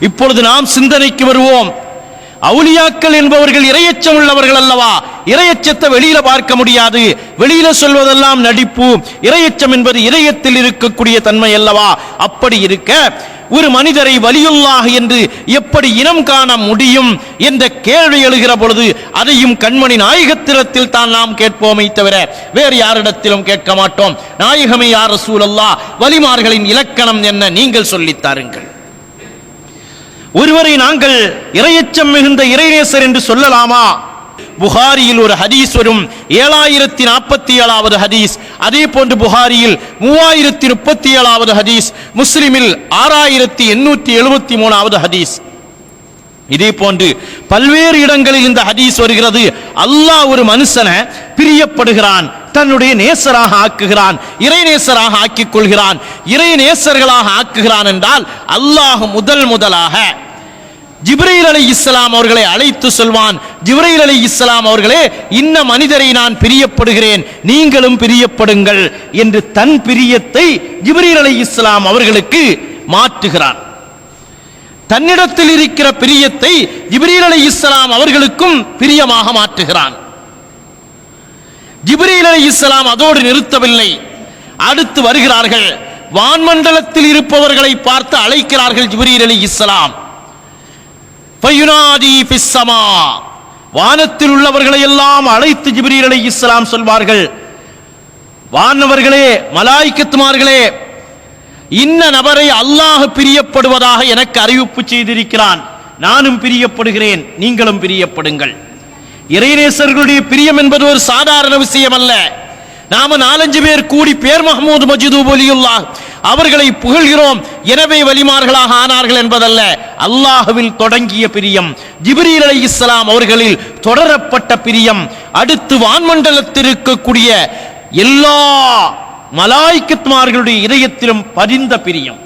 இப்பொழுது நாம் சிந்தனைக்கு வருவோம். அவுலியாக்கள் என்பவர்கள் இரையச்சம் உள்ளவர்கள் அல்லவா? இரையச்சத்தை வெளியில பார்க்க முடியாது. வெளியில சொல்வதெல்லாம் நடிப்பு. இரையச்சம் என்பது இதயத்தில் இருக்கக்கூடிய தன்மை அல்லவா? அப்படி இருக்க ஒரு மனிதரை வலியுள்ளாக என்று எப்படி இனம் காண முடியும் என்ற கேள்வி எழுகிற பொழுது அதையும் கண்மணி நாயகத்திடத்தில் தான் நாம் கேட்போமே தவிர வேறு யாரிடத்திலும் கேட்க மாட்டோம். நாயகமே யார் சூழல்லா வலிமார்களின் இலக்கணம் என்ன? நீங்கள் சொல்லித் தாருங்கள். ஒருவரை நாங்கள் இரையச்சம் மிகுந்த இறைநேசர் என்று சொல்லலாமா? புகாரியில் ஒரு ஹதீஸ் வரும். ஏழாயிரத்தி நாற்பத்தி ஏழாவது ஹதீஸ். அதே போன்று புகாரியில் மூவாயிரத்தி முப்பத்தி ஏழாவது ஹதீஸ். முஸ்லிமில் ஆறாயிரத்தி எண்ணூற்றி எழுபத்தி மூணாவது ஹதீஸ். இதே போன்று பல்வேறு இடங்களில் இந்த ஹதீஸ் வருகிறது. அல்லாஹ் ஒரு மனுஷனை பிரியப்படுகிறான் தன்னுடைய நேசராக ஆக்குகிறான் இறை நேசராக ஆக்கிக் கொள்கிறான். இறை நேசர்களாக ஆக்குகிறான் என்றால் அல்லாஹ் முதல் முதலாக ஜிப்ரீல் அலி இஸ்லாம் அவர்களை அழைத்து சொல்வான். ஜிப்ரீல் அலி இஸ்லாம் அவர்களே இன்ன மனிதரை நான் பிரியப்படுகிறேன் நீங்களும் பிரியப்படுங்கள் என்று தன் பிரியத்தை ஜிப்ரீல் அலி இஸ்லாம் அவர்களுக்கு மாற்றுகிறான். தன்னிடத்தில் இருக்கிற பிரியத்தை ஜிப்ரீல் அலி இஸ்லாம் அவர்களுக்கும் பிரியமாக மாற்றுகிறான். ஜிப்ரீல் அலி இஸ்லாம் அதோடு நிறுத்தவில்லை. அடுத்து வருகிறார்கள். வான்மண்டலத்தில் இருப்பவர்களை பார்த்து அழைக்கிறார்கள் ஜிப்ரீல் அலி இஸ்லாம் வானத்தில் உள்ளவர்களை எல்லாம் அழைத்து ஜிப்ரீல் அலி இஸ்லாம் சொல்வார்கள். வானவர்களே மலாய்க்கத்துமார்களே இன்ன நபரை அல்லாஹ் பிரியப்படுவதாக எனக்கு அறிவிப்பு செய்திருக்கிறான். நானும் பிரியப்படுகிறேன் நீங்களும் பிரியப்படுங்கள். இறைநேசர்களுடைய பிரியம் என்பது ஒரு சாதாரண விஷயம் அல்ல. நாம நாலஞ்சு பேர் கூடி பேர் மஹமூது மஜிது ஒலியுல்லா அவர்களை புகழ்கிறோம் எனவே வலிமார்களாக ஆனார்கள் என்பதல்ல. அல்லாஹுவில் தொடங்கிய பிரியம் ஜிப்ரீல் அலி இஸ்லாம் அவர்களில் தொடரப்பட்ட பிரியம். அடுத்து வான்மண்டலத்தில் இருக்கக்கூடிய எல்லா மலாய்க்கத்மார்களுடைய இதயத்திலும் பதிந்த பிரியம்.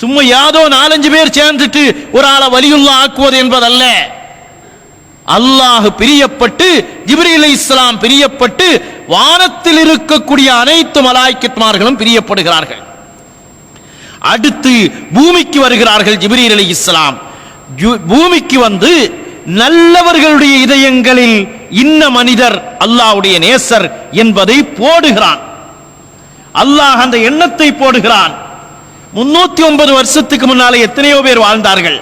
சும்மா யாதோ நாலஞ்சு பேர் சேர்ந்துட்டு ஒரு ஆளை வலியுள்ள ஆக்குவது என்பதல்ல. அல்லாஹ் பிரியப்பட்டு ஜிப்ரீல் இஸ்லாம் பிரியப்பட்டு வானத்தில் இருக்கக்கூடிய அனைத்து மலாய்க்கத்மார்களும் பிரியப்படுகிறார்கள். அடுத்து பூமிக்கு வருகிறார்கள் ஜிப்ரீல் அலி இஸ்லாம் பூமிக்கு வந்து நல்லவர்களுடைய இதயங்களில் இன்ன மனிதர் அல்லாஹ்வுடைய நேசர் என்பதை போடுகிறான். அல்லாஹ் அந்த எண்ணத்தை போடுகிறான். முன்னூத்தி ஒன்பது வருஷத்துக்கு முன்னாலே எத்தனையோ பேர் வாழ்ந்தார்கள்.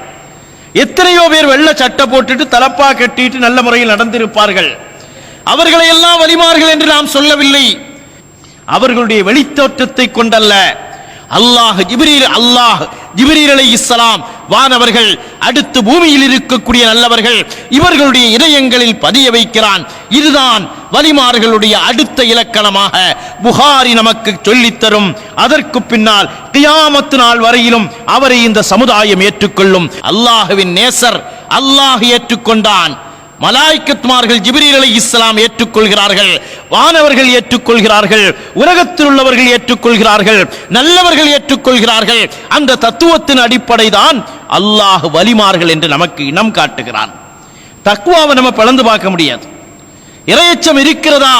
எத்தனையோ பேர் வெள்ள சட்டை போட்டுட்டு தலப்பா கட்டிட்டு நல்ல முறையில் நடந்திருப்பார்கள். அவர்களை எல்லாம் வலிமார்கள் என்று நாம் சொல்லவில்லை. அவர்களுடைய வெளித்தோற்றத்தை கொண்டல்ல. அல்லாஹ் ஜிபிரீர் அல்லாஹ் ஜிப்ரீல் அலை இஸ்லாம் வானவர்கள் அடுத்து பூமியில் இருக்கக்கூடிய நல்லவர்கள் இவர்களுடைய இதயங்களில் பதிய வைக்கிறான். இதுதான் வலிமார்களுடைய அடுத்த இலக்கணமாக புகாரி நமக்கு சொல்லித் தரும். அதற்கு பின்னால் கியாமத்து நாள் வரையிலும் அவரை இந்த சமுதாயம் ஏற்றுக்கொள்ளும். அல்லாஹுவின் நேசர் அல்லாஹ் ஏற்றுக்கொண்டான். மலாய்க்கத்மார்கள் ஜிப்ரீல் அலி இஸ்லாம் ஏற்றுக்கொள்கிறார்கள். வானவர்கள் ஏற்றுக்கொள்கிறார்கள். உலகத்தில் உள்ளவர்கள் ஏற்றுக்கொள்கிறார்கள். நல்லவர்கள் ஏற்றுக்கொள்கிறார்கள். அந்த தத்துவத்தின் அடிப்படை தான் அல்லாஹ் வலிமார்கள் என்று நமக்கு இனம் காட்டுகிறான். தக்குவாவை நம்ம பிளந்து பார்க்க முடியாது. இரையச்சம் இருக்கிறதா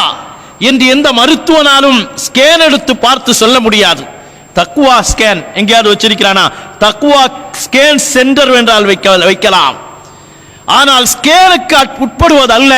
என்று எந்த மருத்துவனாலும் ஸ்கேன் எடுத்து பார்த்து சொல்ல முடியாது. தக்குவா ஸ்கேன் எங்கேயாவது வச்சிருக்கிறானா? தக்குவா ஸ்கேன் சென்டர் என்றால் வைக்க வைக்கலாம். ஆனால் ஸ்கேனுக்கு உட்படுவது அல்ல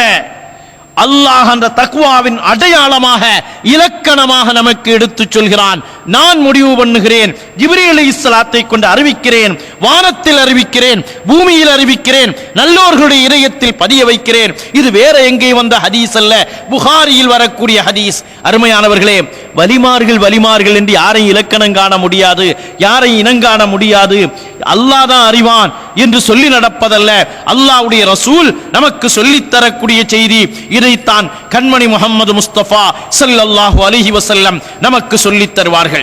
அல்லாஹ் அந்த தக்வாவின் அடையாளமாக இலக்கணமாக நமக்கு எடுத்துச் சொல்கிறான். நான் முடிவு பண்ணுகிறேன். ஜிப்ரீல் அலி இஸ்லாத்தை கொண்டு அறிவிக்கிறேன். வானத்தில் அறிவிக்கிறேன். பூமியில் அறிவிக்கிறேன். நல்லோர்களுடைய இதயத்தில் பதிய வைக்கிறேன். இது வேற எங்கே வந்த ஹதீஸ் அல்ல. புகாரியில் வரக்கூடிய ஹதீஸ். அருமையானவர்களே வலிமார்கள் வலிமார்கள் என்று யாரையும் இலக்கணம் காண முடியாது. யாரையும் இனங்காண முடியாது. அல்லாஹ் தான் அறிவான் என்று சொல்லி நடப்பதல்ல. அல்லாஹ்வுடைய ரசூல் நமக்கு சொல்லி தரக்கூடிய செய்தி இதைத்தான் கண்மணி முகமது முஸ்தபா ஸல்லல்லாஹு அலிஹி வசல்லம் நமக்கு சொல்லித் தருவார்கள்.